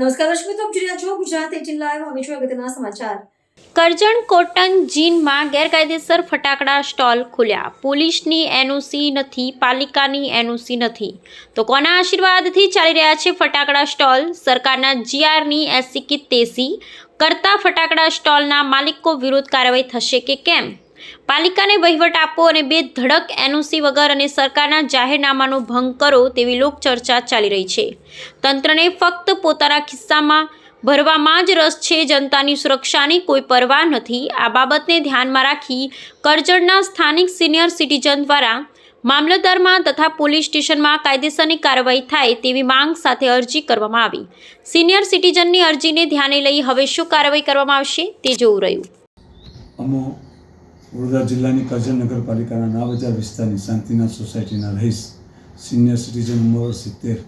નમસ્કાર દર્શક મિત્રો ગુજરાત એટીન લાઈવ. હવે જોઈએ અગત્યના સમાચાર. કરજણ કોટન જીનમાં ગેરકાયદેસર ફટાકડા સ્ટોલ ખુલ્યા. પોલીસની એનઓસી નથી, પાલિકાની એનઓસી નથી. તો કોના આશીર્વાદથી ચાલી રહ્યા છે ફટાકડા સ્ટોલ? સરકારના જીઆરની એસી કે તેસી કરતા ફટાકડા સ્ટોલના માલિકો વિરુદ્ધ કાર્યવાહી થશે કે કેમ? પાલિકાને વહીવટ આપો અને બે ધડક એનઓસી વગર અને સરકારના જાહેરનામાનો ભંગ કરો તેવી લોકચર્ચા ચાલી રહી છે. તંત્રને ફક્ત પોતાના ખિસ્સામાં ભરવામાં જ રસ છે, જનતાની સુરક્ષાની કોઈ પરવા નથી. આ બાબતને ધ્યાનમાં રાખી કરજણના સ્થાનિક સિનિયર સિટીઝન દ્વારા મામલતદારમાં તથા પોલીસ સ્ટેશનમાં કાયદેસરની કાર્યવાહી થાય તેવી માંગ સાથે અરજી કરવામાં આવી. સિનિયર સિટીઝનની અરજીને ધ્યાને લઈ હવે શું કાર્યવાહી કરવામાં આવશે તે જોવું રહ્યું. વડોદરા જિલ્લાની કરજણ નગરપાલિકાના નાબજાર વિસ્તારની શાંતિનાથ સોસાયટીના રહીશ સિનિયર સિટીઝન ઉંમર સિત્તેર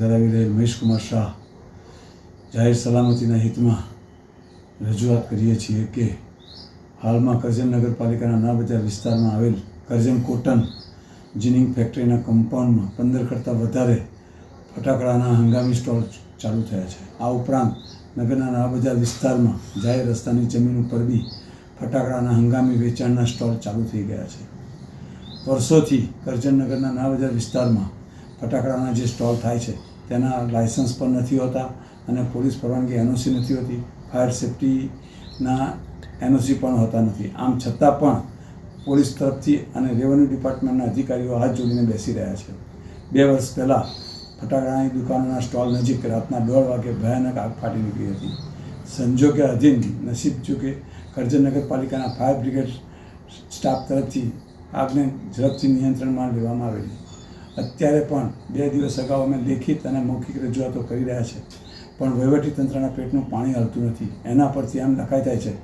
ધરાવી રહેલ મહેશકુમાર શાહ. જાહેર સલામતીના હિતમાં રજૂઆત કરીએ છીએ કે હાલમાં કરજણ નગરપાલિકાના નાબજાર વિસ્તારમાં આવેલ કરજણ કોટન જીનિંગ ફેક્ટરીના કમ્પાઉન્ડમાં પંદર કરતાં વધારે ફટાકડાના હંગામી સ્ટોલ ચાલુ થયા છે. આ ઉપરાંત નગરના નાબજાર વિસ્તારમાં જાહેર રસ્તાની જમીન ઉપર બી ફટાકડાના હંગામી વેચાણના સ્ટોલ ચાલુ થઈ ગયા છે. વર્ષોથી કરજણનગરના નાબજાર વિસ્તારમાં ફટાકડાના જે સ્ટોલ થાય છે, તેના લાયસન્સ પણ નથી હોતા અને પોલીસ પરવાનગી એનઓસી નથી હોતી, ફાયર સેફટીના એનઓસી પણ હોતા નથી. આમ છતાં પણ પોલીસ તરફથી અને રેવન્યુ ડિપાર્ટમેન્ટના અધિકારીઓ હાથ જોડીને બેસી રહ્યા છે. બે વર્ષ પહેલાં ફટાકડાની દુકાનોના સ્ટોલ નજીક રાતના દોઢ વાગે ભયાનક આગ ફાટી નીકળી હતી. સંજોગે અધીન નસીબ જોકે કરજણ નગરપાલિકાના ફાયર બ્રિગેડ સ્ટાફ તરફથી આગને ઝડપથી નિયંત્રણમાં લેવામાં આવેલી અત્યારે પણ બે દિવસ અગાઉ અમે લેખિત અને મૌખિક રજૂઆતો કરી રહ્યા છે, પણ વહીવટીતંત્રના પેટનું પાણી હલતું નથી. એના પરથી એમ લખાઈ થાય છે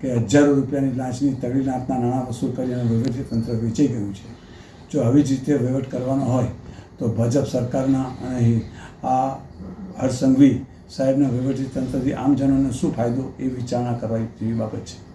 કે હજારો રૂપિયાની લાંચની તળી લાંચના નાણાં વસૂલ કરી અને વહીવટીતંત્ર વેચાઈ ગયું છે. જો આવી જ રીતે વહીવટ કરવાનો હોય, તો ભાજપ સરકારના અને આ હર્ષ સંઘવી વહીવટી તંત્રથી આમજનોને શું ફાયદો એ વિચારણા કરવાની જેવી બાબત છે.